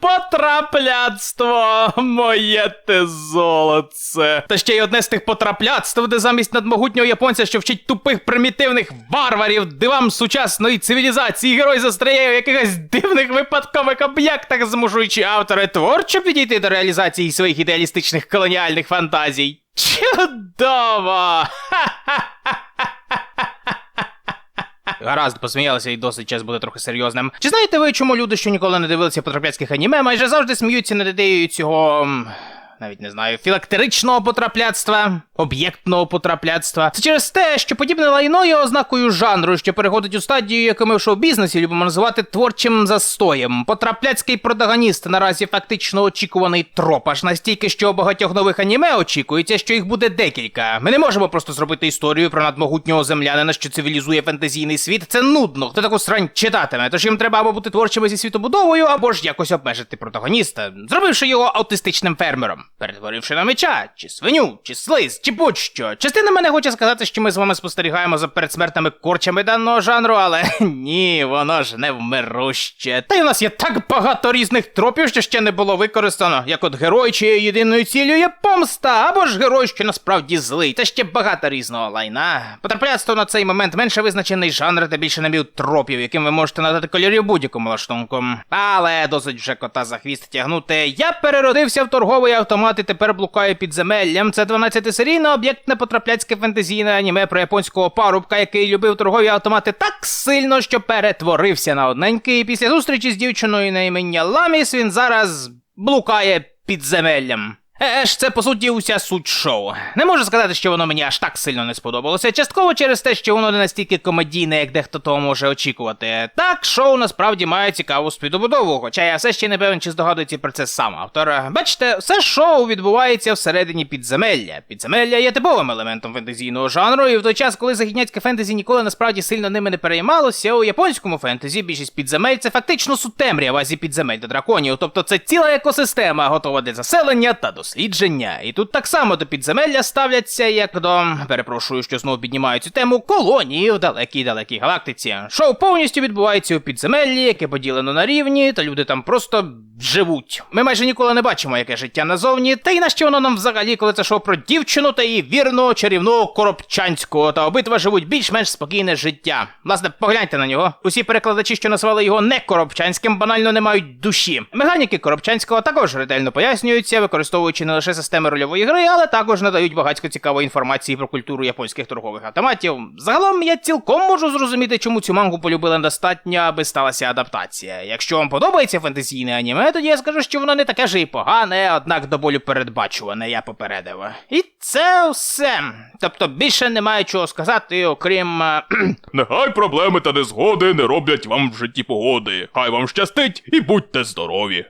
Потрапляцтво, моє ти золоце. Та ще й одне з тих потрапляцтв, де замість надмогутнього японця, що вчить тупих примітивних варварів, дивам сучасної цивілізації, герой застряє у якихось дивних випадкових об'єктах, змушуючи автори творчо підійти до реалізації своїх ідеалістичних колоніальних фантазій. Чудово! Гаразд, посміялися і досить час буде трохи серйозним. Чи знаєте ви, чому люди, що ніколи не дивилися потрапляцьких аніме, майже завжди сміються над ідеєю цього. Навіть не знаю, філактеричного потрапляцтва, об'єктного потрапляцтва. Це через те, що подібне лайно є ознакою жанру, що переходить у стадію, яку ми в шоу-бізнесі любимо називати творчим застоєм. Потрапляцький протагоніст наразі фактично очікуваний троп, аж настільки, що у багатьох нових аніме очікується, що їх буде декілька. Ми не можемо просто зробити історію про надмогутнього землянина, що цивілізує фентезійний світ. Це нудно. Хто таку срань читатиме? Тож їм треба або бути творчими зі світобудовою, або ж якось обмежити протагоніста, зробивши його аутистичним фермером, перетворивши на меча, чи свиню, чи слиз, чи будь-що. Частина мене хоче сказати, що ми з вами спостерігаємо за передсмертними корчами даного жанру, але ні, воно ж не вмируще. Та й у нас є так багато різних тропів, що ще не було використано, як от герой, чиєю єдиною ціллю є помста, або ж герой, що насправді злий, та ще багато різного лайна. Потрапляцтво на цей момент менше визначений жанр та більше набів тропів, яким ви можете надати кольорів будь-якому лаштунку. Але досить вже кота за хвіст тягнути. Я переродився в торговий автомат і тепер блукаю підземеллям. Це 12-серійне об'єктне потрапляцьке фентезійне аніме про японського парубка, який любив торгові автомати так сильно, що перетворився на одненький. Після зустрічі з дівчиною на ім'я Ламіс він зараз блукає підземеллям. Е ж, це по суті уся суть шоу. Не можу сказати, що воно мені аж так сильно не сподобалося. Частково через те, що воно не настільки комедійне, як дехто того може очікувати. Так, шоу насправді має цікаву спідобудову, хоча я все ще не певен, чи здогадується про це сам автор. Бачите, все шоу відбувається всередині підземелля. Підземелля є типовим елементом фентезійного жанру, і в той час, коли західняцьке фентезі ніколи насправді сильно ними не переймалося, у японському фентезі більшість підземель це фактично сутемрява зі підземель до драконів, тобто це ціла екосистема, готова для заселення та дослідження. І тут так само до підземелля ставляться, як до перепрошую, що знову піднімаю цю тему колонії в далекій далекій галактиці. Шоу повністю відбувається у підземеллі, яке поділено на рівні, та люди там просто живуть. Ми майже ніколи не бачимо, яке життя назовні, та й на що воно нам взагалі, коли це шоу про дівчину та її вірного чарівного коробчанського, та обидва живуть більш-менш спокійне життя. Власне, погляньте на нього. Усі перекладачі, що назвали його не коробчанським, банально не мають душі. Механіки коробчанського також ретельно пояснюються, використовуючи не лише системи рольової гри, але також надають багатько цікавої інформації про культуру японських торгових автоматів. Загалом я цілком можу зрозуміти, чому цю мангу полюбили достатньо, аби сталася адаптація. Якщо вам подобається фентезійне аніме, тоді я скажу, що воно не таке ж і погане, однак до болю передбачуване, я попередив. І це все. Тобто більше немає чого сказати, окрім. е, Нехай проблеми та незгоди не роблять вам в житті погоди. Хай вам щастить і будьте здорові.